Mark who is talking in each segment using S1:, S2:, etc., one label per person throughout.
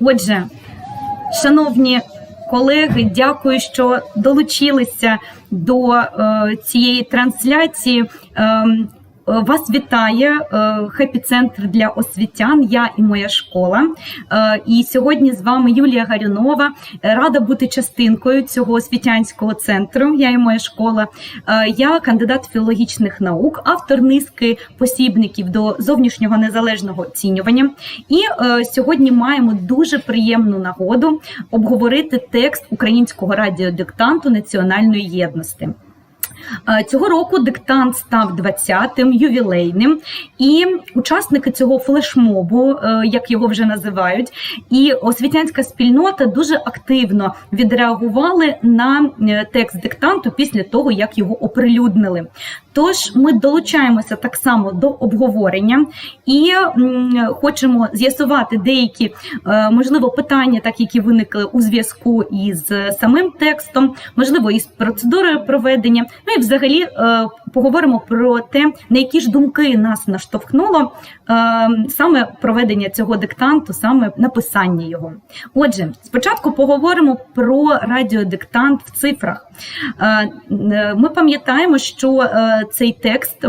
S1: Отже, шановні колеги, дякую, що долучилися до е, цієї трансляції. Е, Вас вітає хеппі центр для освітян. Я і моя школа. Е, І сьогодні з вами Юлія Гарюнова. Е, Рада бути частинкою цього освітянського центру. Я і моя школа. Е, Я кандидат філологічних наук, автор низки посібників до зовнішнього незалежного оцінювання. І е, сьогодні маємо дуже приємну нагоду обговорити текст українського радіодиктанту національної єдності. Е, Цього року диктант став 20-тим, ювілейним, і учасники цього флешмобу, е, як його вже називають, і освітянська спільнота дуже активно відреагували на е, текст диктанту після того, як його оприлюднили. Тож ми долучаємося так само до обговорення і хочемо з'ясувати деякі можливо питання, так які виникли у зв'язку із самим текстом, можливо, із процедурою проведення. Ну і взагалі е, поговоримо про те, на які ж думки нас наштовхнуло е, саме проведення цього диктанту, саме написання його. Отже, спочатку поговоримо про радіодиктант в цифрах. Е, е, Ми пам'ятаємо, що цей текст,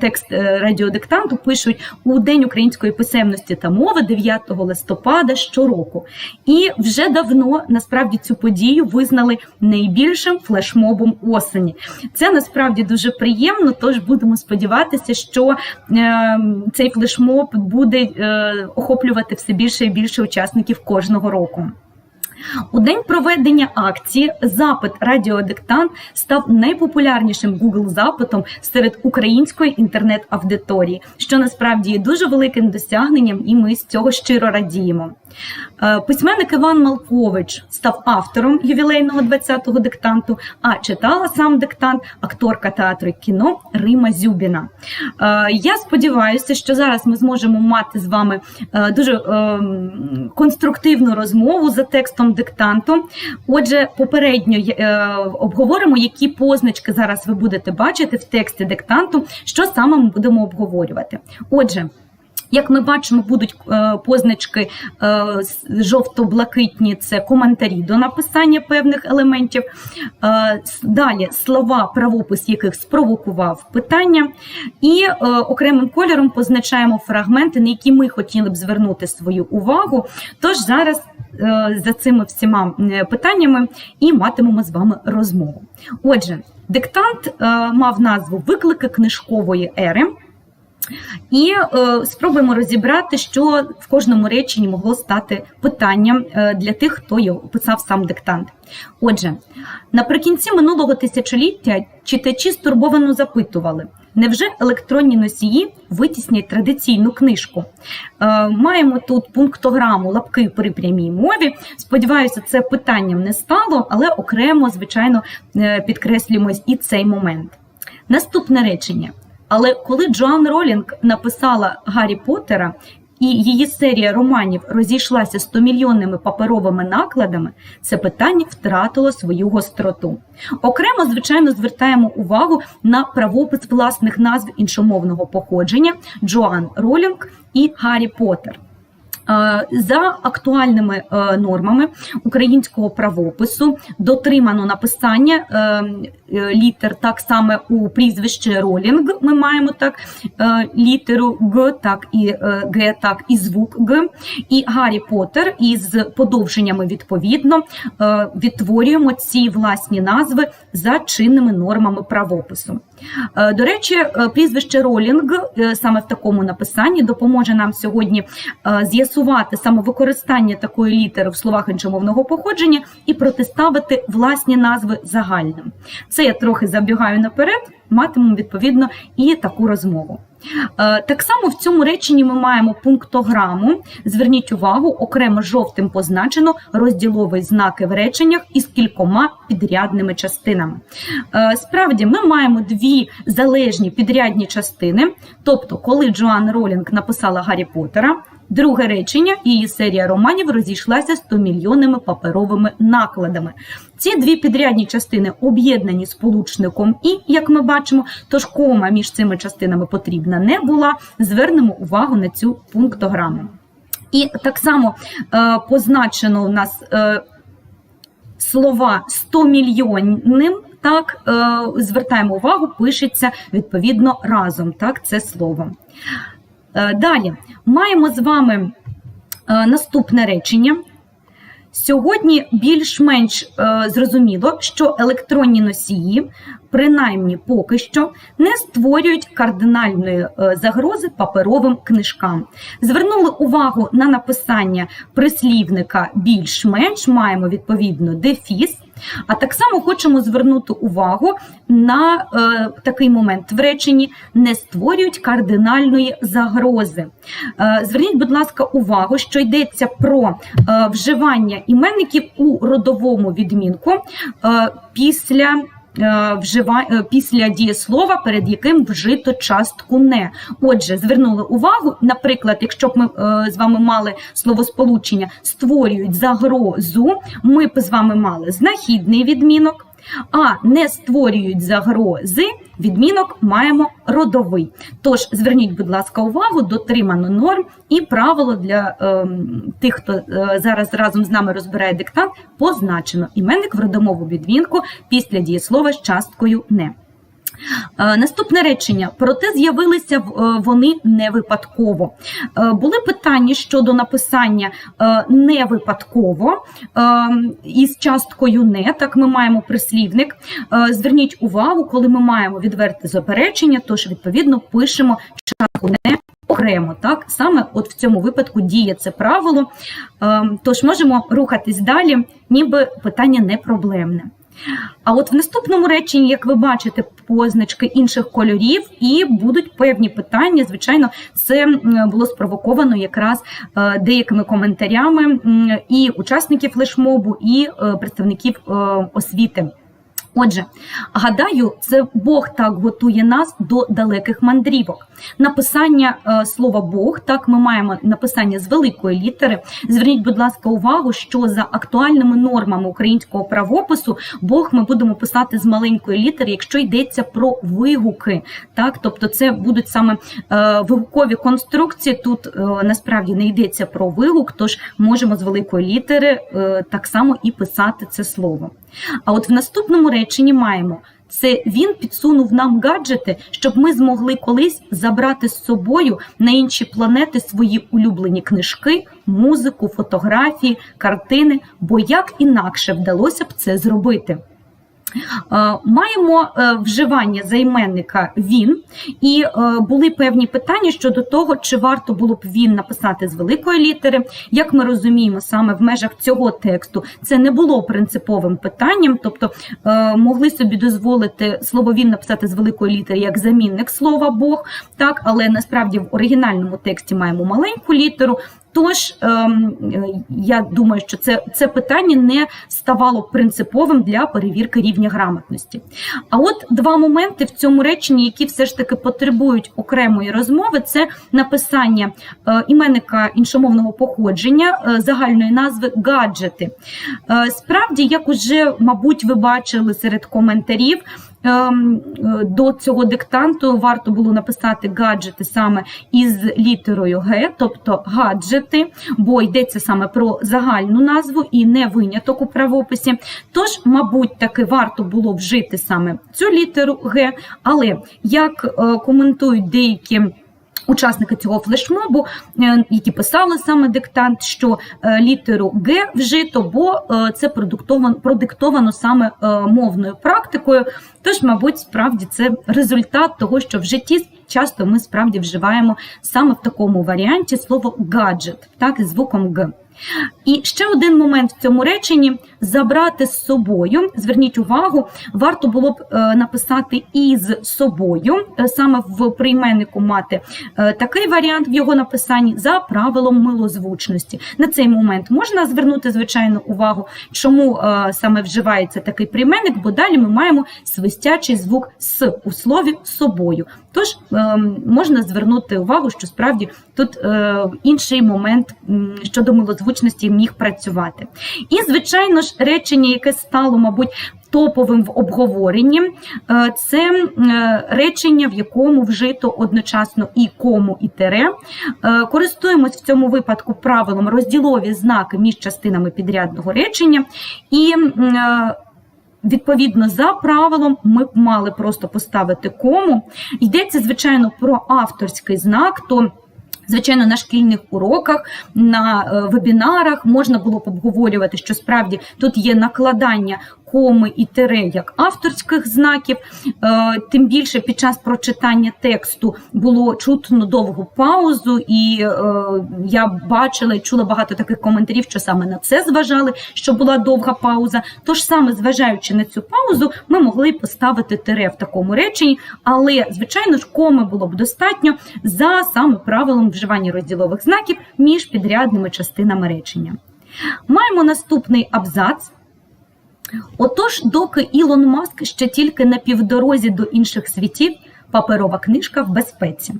S1: текст радіодиктанту пишуть у День української писемності та мови 9 листопада щороку. І вже давно насправді цю подію визнали найбільшим флешмобом осені. Це насправді дуже приємно. Тож будемо сподіватися, що е, цей флешмоб буде е, охоплювати все більше і більше учасників кожного року. У день проведення акції запит радіодиктант став найпопулярнішим Google запитом серед української інтернет-аудиторії, що насправді є дуже великим досягненням, і ми з цього щиро радіємо. Е, Письменник Іван Малкович став автором ювілейного 20-го диктанту, а читала сам диктант акторка театру і кіно Рима Зюбіна. Е, Я сподіваюся, що зараз ми зможемо мати з вами е, дуже конструктивну розмову за текстом диктанту. Отже, попередньо обговоримо, які позначки зараз ви будете бачити в тексті диктанту, що саме ми будемо обговорювати. Отже. Як ми бачимо, будуть е, позначки е, жовто-блакитні це коментарі до написання певних елементів. Е, далі слова, правопис яких спровокував питання, і окремим кольором позначаємо фрагменти, на які ми хотіли б звернути свою увагу. Тож зараз за цими всіма питаннями і матимемо з вами розмову. Отже, диктант мав назву Виклики книжкової ери. І е, спробуємо розібрати, що в кожному реченні могло стати питанням е, для тих, хто його писав сам диктант. Отже, наприкінці минулого тисячоліття читачі стурбовано запитували. Невже електронні носії витіснять традиційну книжку? Е, маємо тут пунктограму лапки при прямій мові. Сподіваюся, це питанням не стало, але окремо, звичайно, е, підкреслюємо і цей момент. Наступне речення. Але коли Джоан Ролінг написала Гаррі Поттера, і її серія романів розійшлася стомільйонними паперовими накладами, це питання втратило свою гостроту. Окремо, звичайно, звертаємо увагу на правопис власних назв іншомовного походження Джоан Ролінг і Гаррі Поттер. Е, За актуальними е, нормами українського правопису дотримано написання е, літер так само у прізвище Ролінг. Ми маємо так літеру Г, так і Г, так і звук Г. І Гаррі Поттер із подовженнями відповідно відтворюємо ці власні назви за чинними нормами правопису. До речі, прізвище Ролінг саме в такому написанні допоможе нам сьогодні з'ясувати саме використання такої літери в словах іншомовного походження і протиставити власні назви загальним. Це я трохи забігаю наперед, матимемо відповідно і таку розмову. Е, Так само в цьому реченні ми маємо пунктограму. Зверніть увагу, окремо жовтим позначено розділові знаки в реченнях із кількома підрядними частинами. Е, Справді, ми маємо дві залежні підрядні частини. Тобто, коли Джоан Ролінг написала Гаррі Поттера, Друге речення, її серія романів розійшлася 100 мільйонними паперовими накладами. Ці дві підрядні частини об'єднані сполучником і, як ми бачимо, тож кома між цими частинами потрібна не була. Звернемо увагу на цю пунктограму. І так само е, позначено у нас е, слова 100 мільйонним. Так, е, звертаємо увагу, пишеться відповідно разом. Так, це слово. Е, далі маємо з вами е, наступне речення. Сьогодні більш-менш е, зрозуміло, що електронні носії, принаймні поки що, не створюють кардинальної загрози паперовим книжкам. Звернули увагу на написання прислівника більш-менш, маємо відповідно дефіс. А так само хочемо звернути увагу на е, такий момент в реченні не створюють кардинальної загрози. Е, зверніть, будь ласка, увагу, що йдеться про е, вживання іменників у родовому відмінку е, після. Е, Вжива е, після дієслова, перед яким вжито частку не. Отже, звернули увагу, наприклад, якщо б ми е, з вами мали словосполучення створюють загрозу, ми б з вами мали знахідний відмінок, а не створюють загрози, відмінок маємо родовий. Тож зверніть, будь ласка, увагу, дотримано норм і правило для е, тих, хто е, зараз разом з нами розбирає диктант, позначено іменник в родомову відмінку після дієслова з часткою не. Е, Наступне речення. Проте з'явилися е, вони не випадково. Е, Були питання щодо написання не випадково із часткою не. Так ми маємо прислівник. Зверніть увагу, коли ми маємо відверте заперечення, тож відповідно пишемо частку не. Окремо, так саме от в цьому випадку діє це правило. Е, Тож можемо рухатись далі, ніби питання не проблемне. А от в наступному реченні, як ви бачите, позначки інших кольорів, і будуть певні питання. Звичайно, це було спровоковано якраз е, деякими коментарями і учасників флешмобу, і е, представників е, освіти. Отже, гадаю, це Бог так готує нас до далеких мандрівок. Написання е, слова Бог, так ми маємо написання з великої літери. Зверніть, будь ласка, увагу, що за актуальними нормами українського правопису Бог ми будемо писати з маленької літери, якщо йдеться про вигуки. Так, тобто це будуть саме е, вигукові конструкції. Тут е, насправді не йдеться про вигук, тож можемо з великої літери е, так само і писати це слово. А от в наступному реченні маємо. Це він підсунув нам гаджети, щоб ми змогли колись забрати з собою на інші планети свої улюблені книжки, музику, фотографії, картини. Бо як інакше вдалося б це зробити? Е, Маємо е, вживання займенника він, і е, були певні питання щодо того, чи варто було б він написати з великої літери. Як ми розуміємо, саме в межах цього тексту це не було принциповим питанням, тобто могли собі дозволити слово він написати з великої літери як замінник слова Бог, так, але насправді в оригінальному тексті маємо маленьку літеру. Тож ем, е, я думаю, що це, це питання не ставало принциповим для перевірки рівня грамотності. А от два моменти в цьому реченні, які все ж таки потребують окремої розмови, це написання е, іменника іншомовного походження е, загальної назви гаджети. Справді, як уже, мабуть, ви бачили серед коментарів. Ем, е, До цього диктанту варто було написати гаджети саме із літерою Г, тобто гаджети, бо йдеться саме про загальну назву і не виняток у правописі. Тож, мабуть, таки варто було вжити саме цю літеру Г, але як е, коментують деякі. Учасники цього флешмобу, е, які писали саме диктант, що е, літеру Г вжито, бо е, це продиктовано, продиктовано саме мовною практикою. Тож, мабуть, справді це результат того, що в житті часто ми справді вживаємо саме в такому варіанті слово гаджет, так із звуком Г. І ще один момент в цьому реченні забрати з собою. Зверніть увагу, варто було б е, написати із собою, е, саме в прийменнику мати е, такий варіант в його написанні за правилом милозвучності. На цей момент можна звернути звичайно увагу, чому саме вживається такий прийменник, бо далі ми маємо свистячий звук с у слові собою. Тож можна звернути увагу, що справді тут інший момент щодо милозвучності міг працювати. І, звичайно ж, речення, яке стало, мабуть, топовим в обговоренні. Е, Це е, речення, в якому вжито одночасно і кому, і тере. Е, Користуємось в цьому випадку правилом розділові знаки між частинами підрядного речення. І Відповідно, за правилом, ми б мали просто поставити кому. Йдеться, звичайно, про авторський знак. то Звичайно, на шкільних уроках, на е, вебінарах можна було б обговорювати, що справді тут є накладання коми і тире як авторських знаків. Е, Тим більше під час прочитання тексту було чутно довгу паузу, і е, я бачила і чула багато таких коментарів, що саме на це зважали, що була довга пауза. Тож саме зважаючи на цю паузу, ми могли поставити тире в такому реченні, але звичайно ж коми було б достатньо за саме правилом вживання розділових знаків між підрядними частинами речення. Маємо наступний абзац. Отож, доки Ілон Маск ще тільки на півдорозі до інших світів, паперова книжка в безпеці.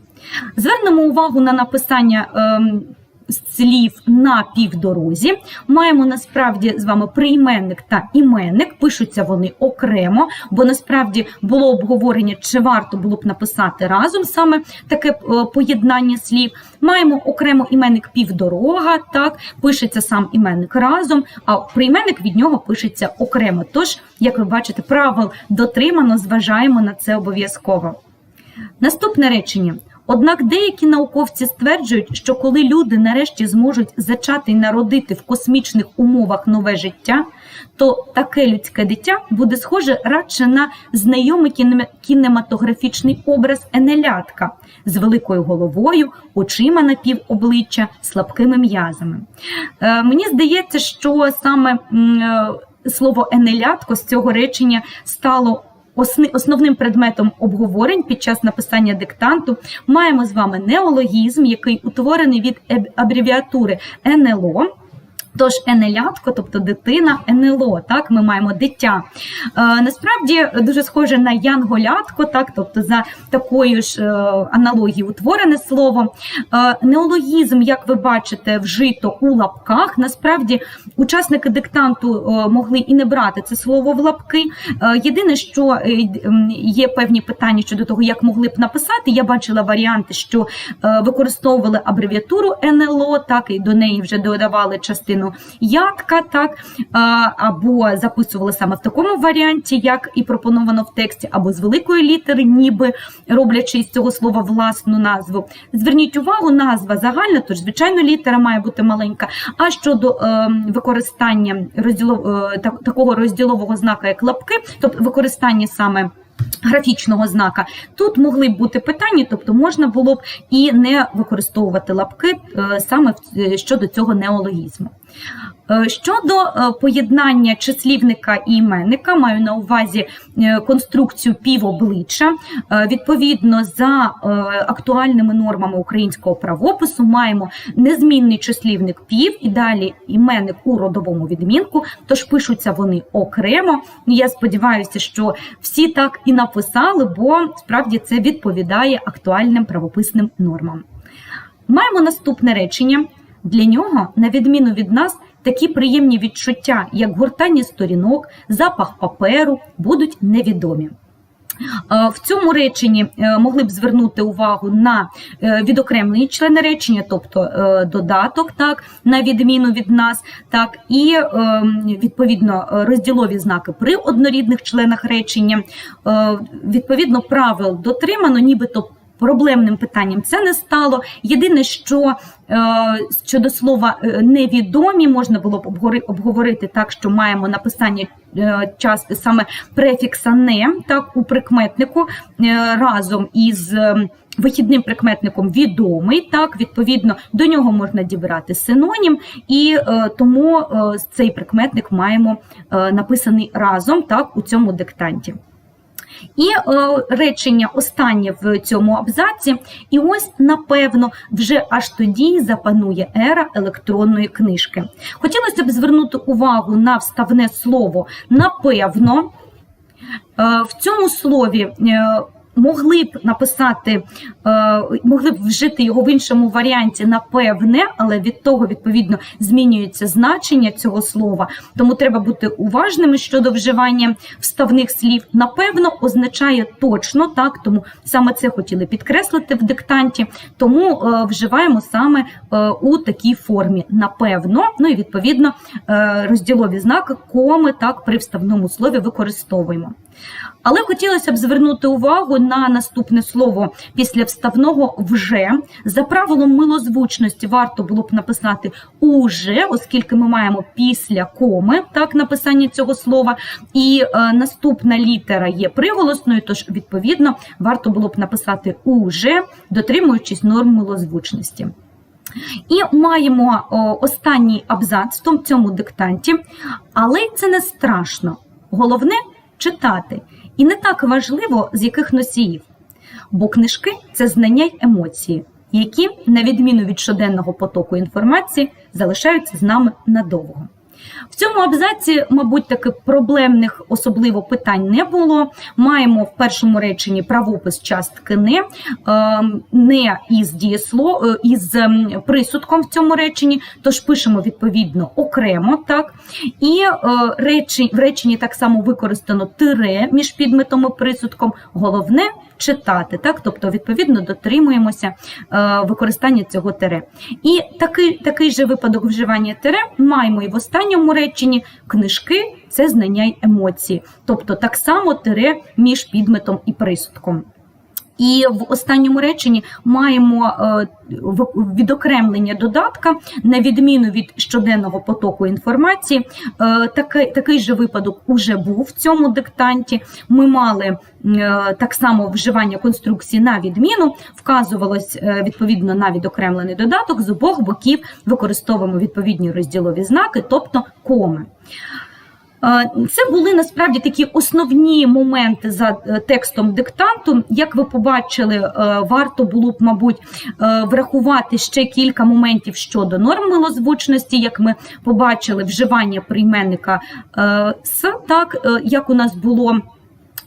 S1: Звернемо увагу на написання ем, слів на півдорозі. Маємо насправді з вами прийменник та іменник. Пишуться вони окремо, бо насправді було обговорення, чи варто було б написати разом саме таке е, поєднання слів. Маємо окремо іменник півдорога, так пишеться сам іменник разом, а прийменник від нього пишеться окремо. Тож, як ви бачите, правил дотримано, зважаємо на це обов'язково. Наступне речення. Однак деякі науковці стверджують, що коли люди нарешті зможуть зачати й народити в космічних умовах нове життя, то таке людське дитя буде схоже радше на знайомий кінематографічний образ Енелятка з великою головою, очима на півобличчя, слабкими м'язами. Е, мені здається, що саме е, слово Енелятко з цього речення стало Основним предметом обговорень під час написання диктанту маємо з вами неологізм, який утворений від абревіатури НЛО. Тож енелятко, тобто дитина, НЛО, так ми маємо дитя. Е, насправді дуже схоже на янголятко, так, тобто за такою ж е, аналогією утворене слово. Е, неологізм, як ви бачите, вжито у лапках. Насправді учасники диктанту е, могли і не брати це слово в лапки. Е, єдине, що е, є певні питання щодо того, як могли б написати. Я бачила варіанти, що е, використовували абревіатуру НЛО, так і до неї вже додавали частину ятка, так або записували саме в такому варіанті, як і пропоновано в тексті, або з великої літери, ніби роблячи із цього слова власну назву. Зверніть увагу, назва загальна, тож звичайно літера має бути маленька. А щодо е, використання розділов, е, так- такого розділового знака, як лапки, тобто використання саме. Графічного знака тут могли б бути питання, тобто можна було б і не використовувати лапки е, саме е, щодо цього неологізму. Е, Щодо е, поєднання числівника і іменника, маю на увазі е, конструкцію півобличчя. Відповідно, за актуальними нормами українського правопису маємо незмінний числівник пів і далі іменник у родовому відмінку, тож пишуться вони окремо. Я сподіваюся, що всі так і написали, бо справді це відповідає актуальним правописним нормам. Маємо наступне речення. Для нього, на відміну від нас, такі приємні відчуття, як гуртання сторінок, запах паперу, будуть невідомі. Е, В цьому реченні е, могли б звернути увагу на е, відокремлені члени речення, тобто додаток, так, на відміну від нас, так, і відповідно розділові знаки при однорідних членах речення. Відповідно, правил дотримано, нібито проблемним питанням це не стало. Єдине, що е, щодо слова е, невідомі можна було б обговорити так, що маємо написання е, час саме префікса не так у прикметнику разом із. Вихідним прикметником відомий, так відповідно до нього можна дібрати синонім, і тому цей прикметник маємо написаний разом так у цьому диктанті. І е, речення останнє в цьому абзаці. І ось, напевно, вже аж тоді запанує ера електронної книжки. Хотілося б звернути увагу на вставне слово напевно. Е, в цьому слові е, Могли б написати, е, могли б вжити його в іншому варіанті, напевне, але від того відповідно змінюється значення цього слова. Тому треба бути уважними щодо вживання вставних слів. Напевно, означає точно так, тому саме це хотіли підкреслити в диктанті. Тому е, вживаємо саме е, у такій формі. Напевно, ну і відповідно розділові знаки коми так при вставному слові використовуємо. Але хотілося б звернути увагу на наступне слово після вставного вже. За правилом милозвучності варто було б написати уже, оскільки ми маємо після коми так написання цього слова. І е, наступна літера є приголосною, тож відповідно варто було б написати уже, дотримуючись норм милозвучності. І маємо о, останній абзац в цьому диктанті, але це не страшно. Головне читати. І не так важливо, з яких носіїв. Бо книжки це знання й емоції, які, на відміну від щоденного потоку інформації, залишаються з нами надовго. В цьому абзаці, мабуть, таких проблемних особливо питань не було. Маємо в першому реченні правопис частки не, е, не із дієсло, е, із ем, присудком в цьому реченні, тож пишемо відповідно окремо. так. І е, речі, в реченні так само використано тире між підметом і присудком. Головне читати, так, тобто, відповідно, дотримуємося використання цього тире. І такий, такий же випадок вживання тире маємо і в останньому реченні книжки це знання й емоції, тобто так само тире між підметом і присудком. І в останньому реченні маємо е, відокремлення додатка на відміну від щоденного потоку інформації. Е, такий такий же випадок уже був в цьому диктанті. Ми мали е, так само вживання конструкції на відміну, вказувалось відповідно на відокремлений додаток з обох боків використовуємо відповідні розділові знаки, тобто коми. Це були насправді такі основні моменти за е, текстом диктанту. Як ви побачили, е, варто було б, мабуть, е, врахувати ще кілька моментів щодо норм милозвучності, як ми побачили, вживання прийменника с, так як у нас було.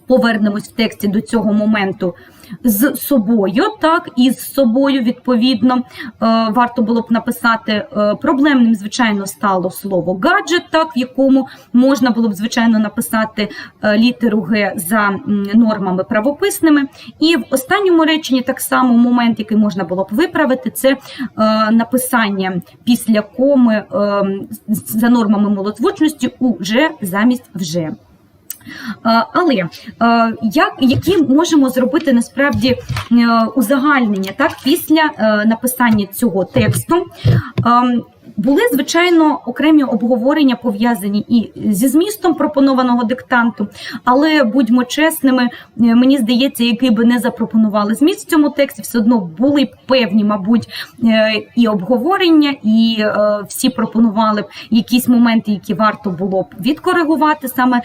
S1: Повернемось в тексті до цього моменту з собою, так і з собою відповідно е, варто було б написати е, проблемним, звичайно, стало слово гаджет, так в якому можна було б звичайно написати е, літеру Г за нормами правописними. І в останньому реченні так само момент, який можна було б виправити, це написання після коми за нормами молодзвучності уже замість вже. Але як, які можемо зробити насправді е, узагальнення так після е, написання цього тексту? Були звичайно окремі обговорення пов'язані і зі змістом пропонованого диктанту, але будьмо чесними, е, мені здається, який би не запропонували зміст в цьому тексті, все одно були б певні, мабуть, е, і обговорення, і е, всі пропонували б якісь моменти, які варто було б відкоригувати саме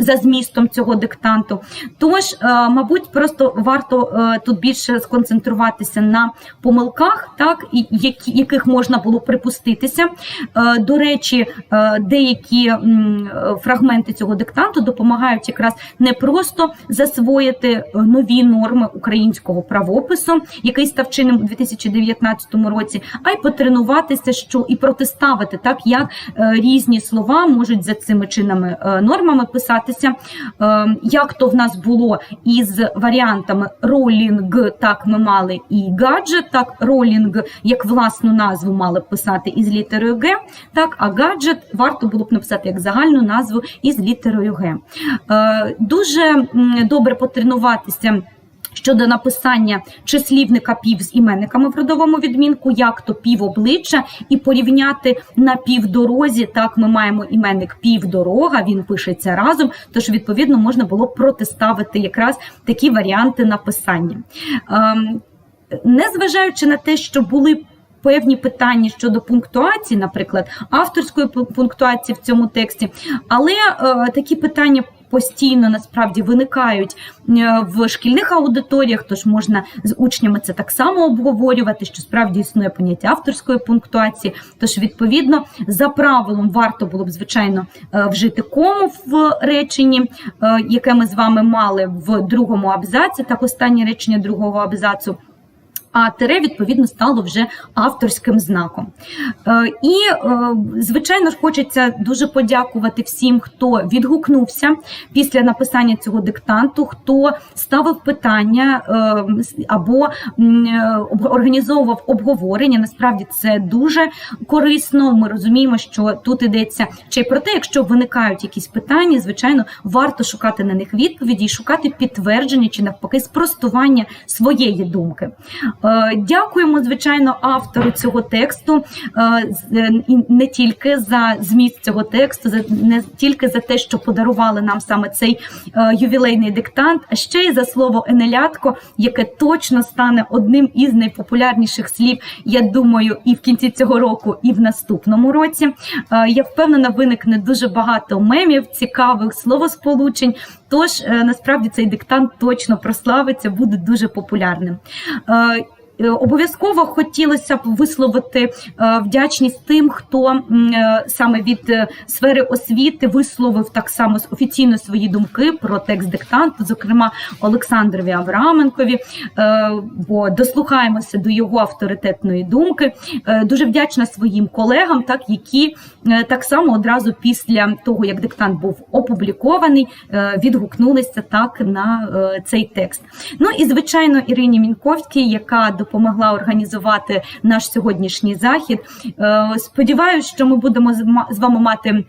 S1: за змістом цього диктанту. Тож, мабуть, просто варто тут більше сконцентруватися на помилках, так і яких можна було припуститися відбулося. Е, до речі, е, деякі фрагменти цього диктанту допомагають якраз не просто засвоїти е, нові норми українського правопису, який став чинним у 2019 році, а й потренуватися, що і протиставити так, як різні слова можуть за цими чинами нормами писатися. Як то в нас було із варіантами ролінг, так ми мали і гаджет, так ролінг як власну назву мали писати із літерою Г, так, а гаджет варто було б написати як загальну назву із літерою Г. Е, дуже добре потренуватися. Щодо написання числівника пів з іменниками в родовому відмінку, як то пів обличчя, і порівняти на півдорозі. Так, ми маємо іменник півдорога, він пишеться разом. Тож, відповідно, можна було б протиставити якраз такі варіанти написання. Ем, незважаючи на те, що були певні питання щодо пунктуації, наприклад, авторської пунктуації в цьому тексті, але е, такі питання постійно насправді виникають е, в шкільних аудиторіях, тож можна з учнями це так само обговорювати, що справді існує поняття авторської пунктуації. Тож, відповідно, за правилом варто було б звичайно е, вжити кому в реченні, е, яке ми з вами мали в другому абзаці, так останнє речення другого абзацу. А тире, відповідно, стало вже авторським знаком. Е, І, е, звичайно ж, хочеться дуже подякувати всім, хто відгукнувся після написання цього диктанту, хто ставив питання е, або організовував обговорення. Насправді це дуже корисно. Ми розуміємо, що тут йдеться ще й про те, якщо виникають якісь питання, звичайно, варто шукати на них відповіді і шукати підтвердження чи навпаки спростування своєї думки. Е, Дякуємо, звичайно, автору цього тексту е, е, і не тільки за зміст цього тексту, не тільки за те, що подарували нам саме цей ювілейний диктант, а ще й за слово енелятко, яке точно стане одним із найпопулярніших слів, я думаю, і в кінці цього року, і в наступному році. Я впевнена, виникне дуже багато мемів, цікавих словосполучень. Тож насправді цей диктант точно прославиться, буде дуже популярним. Е, Обов'язково хотілося б висловити е, вдячність тим, хто е, саме від сфери освіти висловив так само офіційно свої думки про текст диктанту, зокрема Олександрові Авраменкові. Бо дослухаємося до його авторитетної думки. Дуже вдячна своїм колегам, так які так само одразу після того, як диктант був опублікований, відгукнулися так на цей текст. Ну і звичайно, Ірині Мінковській, яка допомогла організувати наш сьогоднішній захід. Е, Сподіваюсь, що ми будемо з вами мати.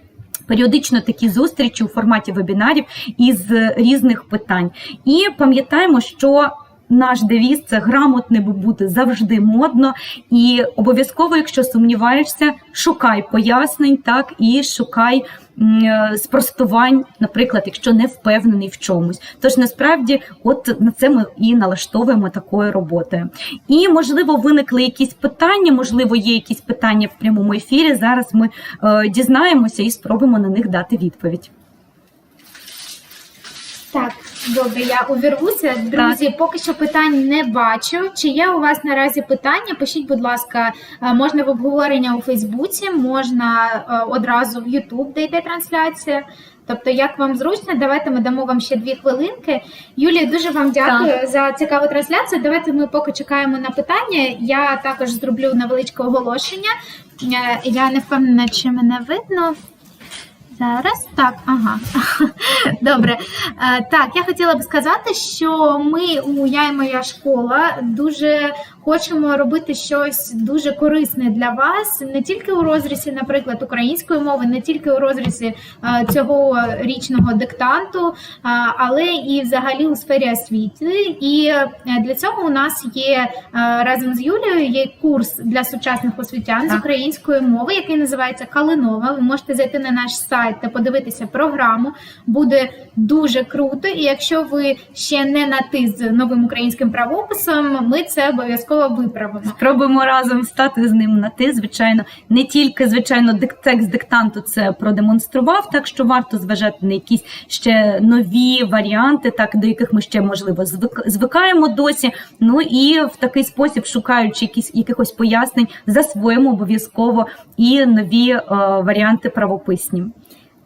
S1: Періодично такі зустрічі у форматі вебінарів із різних питань. І пам'ятаємо, що наш девіз це грамотне бути завжди модно. І обов'язково, якщо сумніваєшся, шукай пояснень, так і шукай е, спростувань, наприклад, якщо не впевнений в чомусь. Тож насправді, от на це ми і налаштовуємо такою роботою. І можливо, виникли якісь питання, можливо, є якісь питання в прямому ефірі. Зараз ми е, дізнаємося і спробуємо на них дати відповідь.
S2: Так, добре, я увірвуся. Друзі, поки що питань не бачу. Чи є у вас наразі питання? Пишіть, будь ласка, е, можна в обговорення у Фейсбуці, можна е, одразу в Ютуб, де йде трансляція. Тобто, як вам зручно, давайте ми дамо вам ще дві хвилинки. Юлія, дуже вам дякую за цікаву трансляцію. Давайте ми поки чекаємо на питання. Я також зроблю невеличке оголошення. Е, Я не впевнена, чи мене видно. Зараз так, ага. Добре. Е, Так, я хотіла б сказати, що ми у Я і моя школа дуже хочемо робити щось дуже корисне для вас, не тільки у розрізі, наприклад, української мови, не тільки у розрізі е, цього річного диктанту, е, але і взагалі у сфері освіти. І е, для цього у нас є разом з Юлією є курс для сучасних освітян з української мови, який називається Калинова. Ви можете зайти на наш сайт та подивитися програму. Буде дуже круто. І якщо ви ще не на ти з новим українським правописом, ми це обов'язково виправимо.
S1: Спробуємо разом стати з ним на ти. Звичайно, не тільки звичайно текст диктанту це продемонстрував, так що варто зважати на якісь ще нові варіанти, так до яких ми ще можливо звик, звикаємо досі. Ну і в такий спосіб, шукаючи якісь якихось пояснень, засвоїмо обов'язково і нові е, варіанти правописні.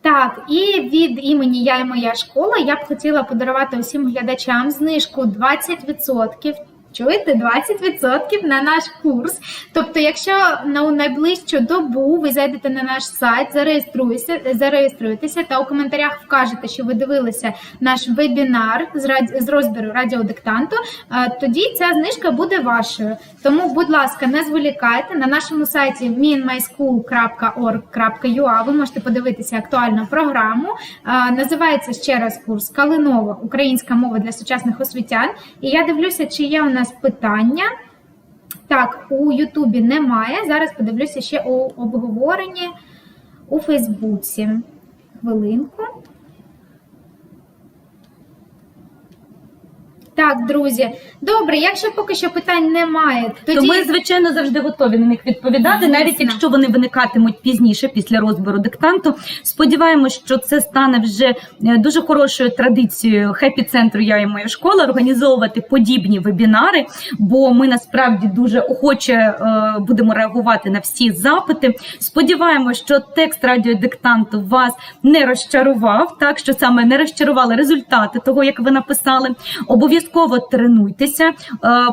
S2: Так, і від імені Я і моя школа я б хотіла подарувати усім глядачам знижку 20%. Чуєте, 20% на наш курс. Тобто, якщо на найближчу добу ви зайдете на наш сайт, зареєструєтеся, зареєструєтеся та у коментарях вкажете, що ви дивилися наш вебінар з, з розбіру радіодиктанту, е, тоді ця знижка буде вашою. Тому, будь ласка, не зволікайте на нашому сайті meanmyschool.org.ua ви можете подивитися актуальну програму. Е, Називається ще раз курс Калинова Українська мова для сучасних освітян. І я дивлюся, чи є у нас питання. Так, у Ютубі немає. Зараз подивлюся ще у обговоренні у Фейсбуці. Хвилинку. Так, друзі. Добре, якщо поки що питань немає, тоді
S1: То ми, звичайно, завжди готові на них відповідати,
S2: Звісно.
S1: навіть якщо вони виникатимуть пізніше після розбору диктанту. Сподіваємось, що це стане вже е, дуже хорошою традицією хеппі центру Я і моя школа організовувати подібні вебінари, бо ми насправді дуже охоче е, будемо реагувати на всі запити. Сподіваємось, що текст радіодиктанту вас не розчарував, так що саме не розчарували результати того, як ви написали. Обов'язково тренуйтеся. Е,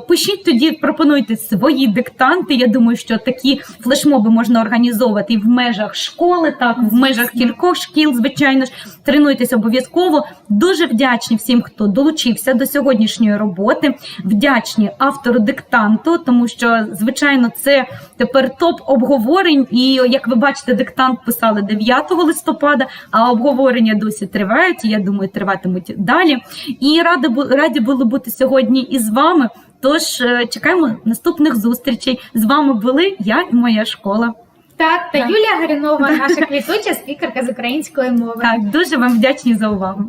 S1: Пишіть тоді, пропонуйте свої диктанти. Я думаю, що такі флешмоби можна організовувати і в межах школи, так в межах кількох шкіл, звичайно ж. Тренуйтесь обов'язково. Дуже вдячні всім, хто долучився до сьогоднішньої роботи. Вдячні автору диктанту, тому що звичайно це тепер топ обговорень. І як ви бачите, диктант писали 9 листопада, а обговорення досі тривають. І я думаю, триватимуть далі. І раді бу- було бути сьогодні із вами. Тож е, чекаємо наступних зустрічей. З вами були я і моя школа.
S2: так, та
S1: Так.
S2: Юлія Гарінова, наша квітуча спікерка з української мови.
S1: Так, дуже вам вдячні за увагу.